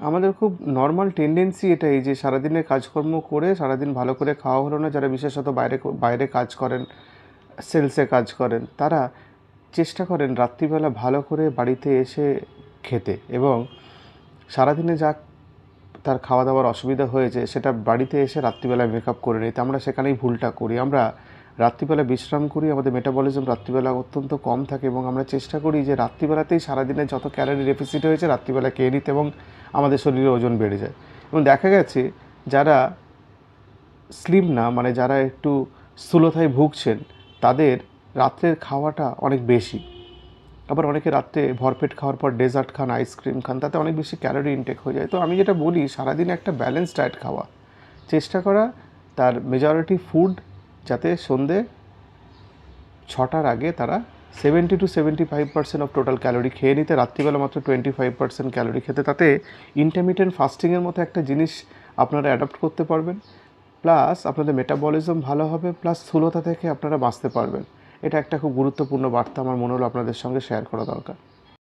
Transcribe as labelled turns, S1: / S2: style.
S1: আমাদের খুব normal tendency এটাই যে সারাদিনের কাজকর্ম করে সারাদিন ভালো করে খাওয়া হলো না, যারা বিশেষত বাইরে বাইরে কাজ করেন সেলসে কাজ করেন, তারা চেষ্টা করেন রাত্রিবেলা ভালো করে বাড়িতে এসে খেতে এবং সারাদিনে যা তার খাওয়া দাওয়ার অসুবিধা হয়েছে সেটা বাড়িতে এসে রাত্রিবেলায় মেকআপ করে নিতে। আমরা সেখানেই ভুলটা করি। আমরা রাত্রিবেলা বিশ্রাম করি, আমাদের মেটাবলিজম রাত্রিবেলা অত্যন্ত কম থাকে এবং আমরা চেষ্টা করি যে রাত্রিবেলাতেই সারাদিনে যত ক্যালোরি ডেফিসিট হয়েছে রাত্রিবেলা খেয়ে নিতে এবং আমাদের শরীরে ওজন বেড়ে যায়। এবং দেখা গেছে যারা স্লিম না মানে যারা একটু স্থূলতায় ভুগছেন, তাদের রাত্রের খাওয়াটা অনেক বেশি। আবার অনেকে রাত্রে ভরপেট খাওয়ার পর ডেজার্ট খান আইসক্রিম খান, তাতে অনেক বেশি ক্যালোরি ইনটেক হয়ে যায়। তো আমি যেটা বলি, সারাদিন একটা ব্যালেন্স ডায়েট খাওয়া। চেষ্টা করা তার মেজরিটি ফুড যাতে সন্ধে ছটার আগে তারা seventy two seventy five percent of total calorie খেয়ে নিতে রাত্রিবেলা মাত্র টোয়েন্টি ফাইভ পার্সেন্ট ক্যালোরি খেতে। তাতে ইন্টারমিডিয়েন্ট ফাস্টিংয়ের মতো একটা জিনিস আপনারা অ্যাডাপ্ট করতে পারবেন। প্লাস আপনাদের মেটাবলিজম ভালো হবে প্লাস স্থূলতা থেকে আপনারা বাঁচতে পারবেন। এটা একটা খুব গুরুত্বপূর্ণ বার্তা আমার মনে হলো আপনাদের সঙ্গে শেয়ার করা দরকার।